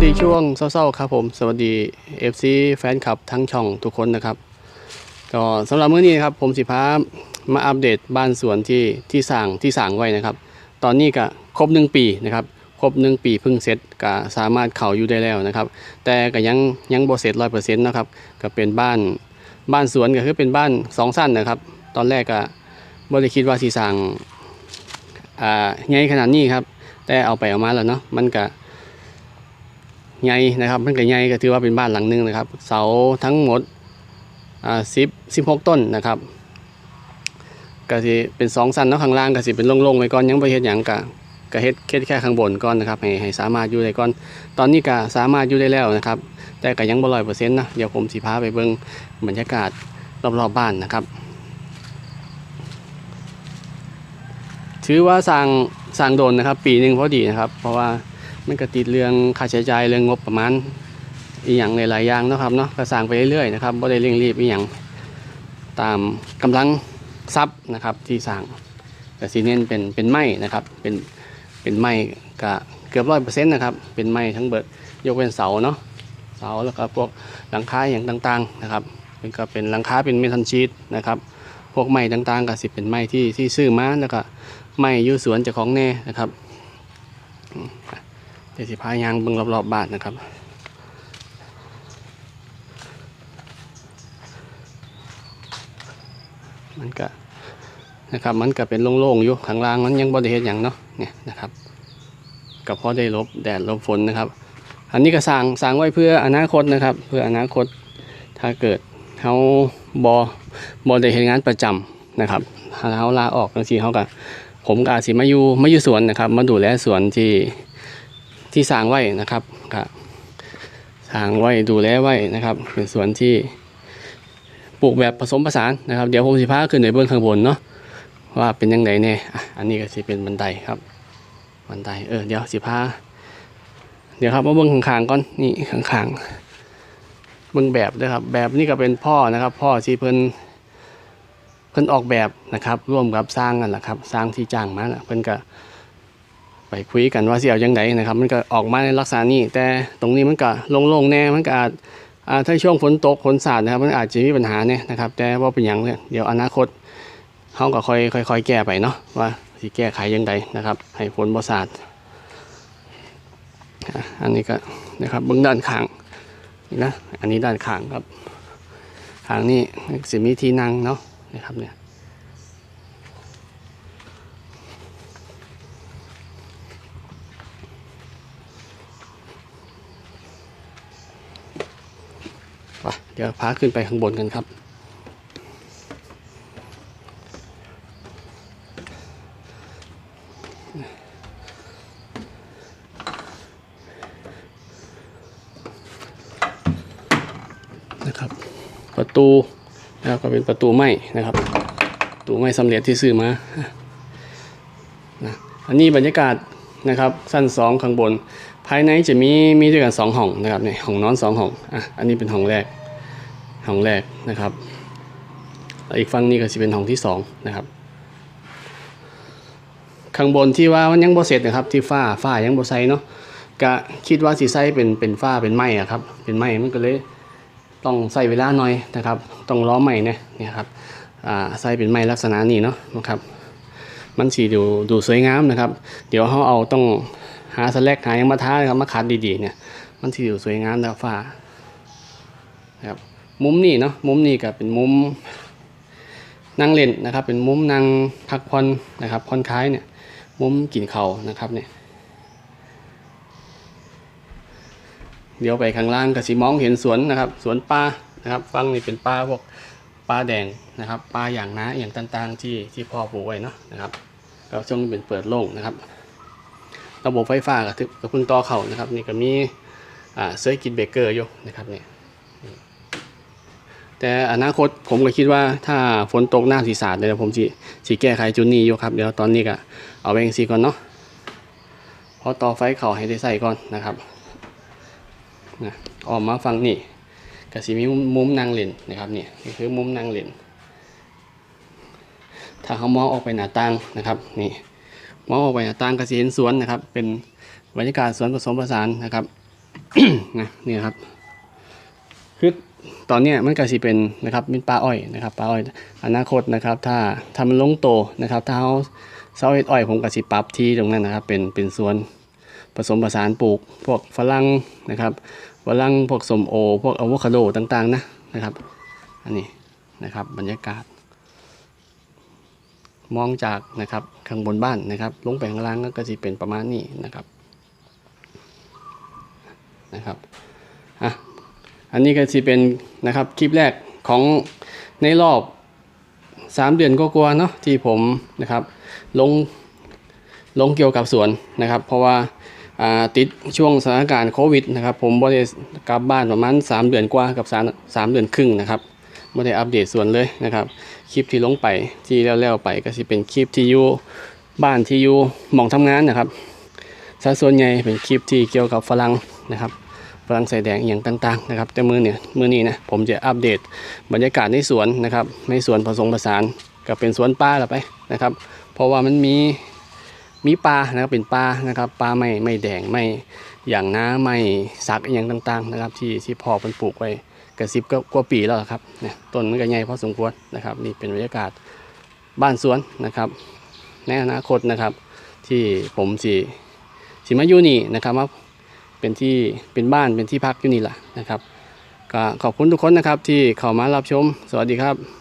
สดีช่วงเศร้าๆครับผม สวัสดี FC แฟนคลับทั้งช่องทุกคนนะครับ ก็สำหรับมื้อนี้นะครับผมสิพามาอัปเดตบ้านสวนที่ที่สร้างที่สร้างไว้นะครับ ตอนนี้ก็ครบหนึ่งปีนะครับครบหนึ่งปีเพิ่งเสร็จก็สามารถเข้าอยู่ได้แล้วนะครับ แต่ก็ยังยังบ่เสร็จร้อยเปอร์เซ็นต์นะครับก็เป็นบ้านบ้านสวนก็คือเป็นบ้านสองสั้นนะครับ ตอนแรกก็บ่ได้คิดว่าสิสร้างอ่าใหญ่ขนาดนี้ครับ แต่เอาไปเอามาแล้วเนาะมันก็ ใหญ่นะครับมันก็ใหญ่ก็ถือว่าเป็นบ้านหลังหนึงนะครับ เสาทั้งหมดอ่าสิบสิบหกต้นนะครับก็สิเป็นสองสั้นเนาะข้างล่างก็สิเป็นโล่งๆไว้ก่อนยังบ่เฮ็ดหยังก็ก็เฮ็ดเฮ็ดแค่ข้างบนก่อนนะครับให้ให้สามารถอยู่ได้ก่อน ตอนนี้ก็สามารถอยู่ได้แล้วนะครับ แต่ก็ยังบ่ร้อยเปอร์เซ็นต์นะเดี๋ยวผมสิพาไปเบิ่งบรรยากาศรอบๆบ้านนะครับ ถือว่าสร้างสร้างโดนนะครับ ปีหนึ่งพอดีนะครับ เพราะว่า มันก็ติดเรื่องค่าใช้จ่ายเรื่องงบประมาณอีหยังหลายๆอย่างนะครับเนาะก็สร้างไปเรื่อยๆนะครับบ่ได้เร่งรีบอีหยังตามกำลังทรัพย์นะครับที่สร้างก็สิเน้นเป็นเป็นไม้นะครับเป็นเป็นไม้ก็เกือบร้อยเปอร์เซ็นต์นะครับเป็นไม้ทั้งเบิดยกเว้นเสาเนาะเสาแล้วก็พวกหลังคาอย่างต่างๆนะครับเป็นก็เป็นหลังคาเป็นเมทัลชีตนะครับพวกไม้ต่างๆก็สิเป็นไม้ที่ที่ซื้อมาแล้วก็ไม้ยู่สวนเจ้าของแน่นะครับ ดี๋ยวสิพายางเบิ่งรอบๆบ้านนะครับมันก็นะครับมันก็เป็นโล่งๆอยู่ข้างล่างมันยังบ่ได้เฮ็ดหยังเนาะเนี่ยนะครับก็พอได้ลบแดดลบฝนนะครับ อันนี้ก็สร้างสร้างไว้เพื่ออนาคตนะครับ เพื่ออนาคตถ้าเกิดเฮาบ่บ่ได้เฮ็ดงานประจำนะครับถ้าเฮาลาออกจังซี่เฮาก็ผมก็อาจสิมาอยู่มาอยู่สวนนะครับ มาดูแลสวนที่ ที่สร้างไว้นะครับก็สร้างไว้ดูแลไว้นะครับ เป็นสวนที่ปลูกแบบผสมผสานนะครับ เดี๋ยวผมสิพาขึ้นในเบื้องข้างบนเนาะว่าเป็นยังไงเนี่ยอันนี้ก็สิเป็นบันไดครับบันไดเออเดี๋ยวสิพาเดี๋ยวครับมาเบื้องข้างๆก่อนนี่ข้างๆเบื้องแบบด้วยครับ แบบนี้ก็เป็นพ่อนะครับ พ่อที่เพิ่นเพิ่นออกแบบนะครับ ร่วมกับสร้างกันแหละครับ สร้างที่จ้างมาเพิ่นก็ ไปคุยกันว่าสิเอาจังไดนะครับ มันก็ออกมาในลักษณะนี้ แต่ตรงนี้มันก็โล่งๆแน่มันก็อาจถ้าช่วงฝนตกฝนสาดนะครับ มันอาจจะมีปัญหาเนี่ยนะครับ แต่ว่าเป็นอย่างเดี๋ยวอนาคตเขาก็ค่อยค่อยๆแก้ไปเนาะว่าสิแก้ไขยังไงนะครับ ให้ฝนบ่สาดอันนี้ก็นะครับเบื้องด้านข้างนี่นะอันนี้ด้านข้างครับข้างนี้สิมีที่นั่งเนาะนะครับเนี่ย ดี๋ยวพาขึ้นไปข้างบนกันครับ นะครับ ประตูนะครับก็เป็นประตูไม้นะครับประตูไม้สำเร็จที่ซื้อมานะอันนี้บรรยากาศนะครับสั้นสองข้างบน ภายในจะมีมีด้วยกันสองห้องนะครับเนี่ยห้องนอนสองห้องอะอันนี้เป็นห้องแรก ห้องแรกนะครับ อีกฝั่งนี้ก็จะเป็นห้องที่สองนะครับ ข้างบนที่ว่ามันยังบ่เสร็จนะครับ ที่ฝ้าฝ้ายังบ่ใส่เนาะก็คิดว่าสีใส่เป็นเป็นฝ้าเป็นไม้อะครับ เป็นไม้มันก็เลยต้องใส่เวลาหน่อยนะครับ ต้องล้อไม้เนี่ยเนี่ยครับใส่เป็นไม้ลักษณะนี้เนาะนะครับ มันสีดูดูสวยงามนะครับ เดี๋ยวเขาเอาต้องหาสแลกหายังมาท้านะครับมาคัดดีๆเนี่ย มันที่อยู่สวยงามแล้วฟ้านะครับ มุมนี้เนาะมุมนี้ก็เป็นมุมนั่งเล่นนะครับ เป็นมุมนั่งพักผ่อนนะครับผ่อนคลายเนี่ย มุมกินเขาวนะครับเนี่ยเดี๋ยวไปข้างล่างก็สิมองเห็นสวนนะครับสวนปลานะครับฟังนี่เป็นปลาพวกปลาแดงนะครับปลาอย่างน้าอย่างต่างๆที่ที่พ่อปลูกไว้เนาะนะครับก็ช่วงเป็นเปิดโล่งนะครับ ระบบไฟฟ้าก็ถึกก็เพิ่งต่อเข้านะครับ นี่ก็มีอ่าเซอร์กิตเบเกอร์อยู่นะครับเนี่ย แต่อนาคตผมก็คิดว่าถ้าฝนตกหน้าสีสาดเดี๋ยวผมสิสิแก้ไขจุดนี้อยู่ครับเดี๋ยวตอนนี้ก็เอาแบงซีก่อนเนาะพอต่อไฟเข่าให้ได้ใส่ก่อนนะครับนะออกมาฟังนี่ก็สิมีมุมนั่งเล่นนะครับนี่นี่คือมุมนั่งเล่นถ้าเขามองออกไปหน้าต่างนะครับนี่มองออกไปหน้าต่างก็จะเห็นสวนนะครับ เป็นบรรยากาศสวนผสมผสานนะครับนะนี่ครับ คือตอนนี้มันก็สิเป็นนะครับเป็นปลาอ้อยนะครับปลาอ้อยอนาคตนะครับ ถ้าถ้ามันลงโตนะครับ ถ้าเขาเสาเฮ็ดอ้อยผมก็สิปรับที่ตรงนั้นนะครับ เป็นเป็นสวนผสมผสานปลูก พวกฝรั่งนะครับฝรั่งพวกสมโอ พวกอะโวคาโดต่างๆนะนะครับ อันนี้นะครับบรรยากาศ มองจากนะครับข้างบนบ้านนะครับ ลงไปข้างล่างก็จะเป็นประมาณนี้นะครับนะครับ อันนี้ก็จะเป็นนะครับคลิปแรกของในรอบ 3 เดือนก็กลัวาๆเนาะที่ผมนะครับลงลงเกี่ยวกับสวนนะครับ เพราะว่าาติดช่วงสถานการณ์โควิดนะครับ ผมบ่ได้กลับบ้านประมาณ 3 เดือนกว่ากับ 3 3เดือนครึ่งนะครับไม่ได้อัปเดตสวนเลยนะครับ คลิปที่ลงไปที่แล้วๆไปก็สิเป็นคลิปที่อยู่บ้านที่อยู่หมองทำงานนะครับสัดส่วนใหญ่เป็นคลิปที่เกี่ยวกับฝรั่งนะครับ ฝรั่งใส่แดงอย่างต่างๆนะครับแต่มือเนี่ยมือนี้นะผมจะอัปเดตบรรยากาศในสวนนะครับในสวนผสมผสานกับเป็นสวนป่าละไปนะครับ เพราะว่ามันมีมีปลานะครับเป็นปลานะครับปลาไม่ไม่แดงไม่อย่างน้าไม่สักอย่างต่างๆนะครับ ที่ที่พ่อเป็นปลูกไว้กระสิบก็กว่าปีแล้วครับเนี่ยต้นมันก็ใหญ่พอสมควรนะครับ นี่เป็นบรรยากาศบ้านสวนนะครับในอนาคตนะครับ ที่ผมสิสิมาอยู่นี่นะครับว่า เป็นที่เป็นบ้านเป็นที่พักอยู่นี่แหละนะครับก็ขอบคุณทุกคนนะครับที่เข้ามารับชม สวัสดีครับ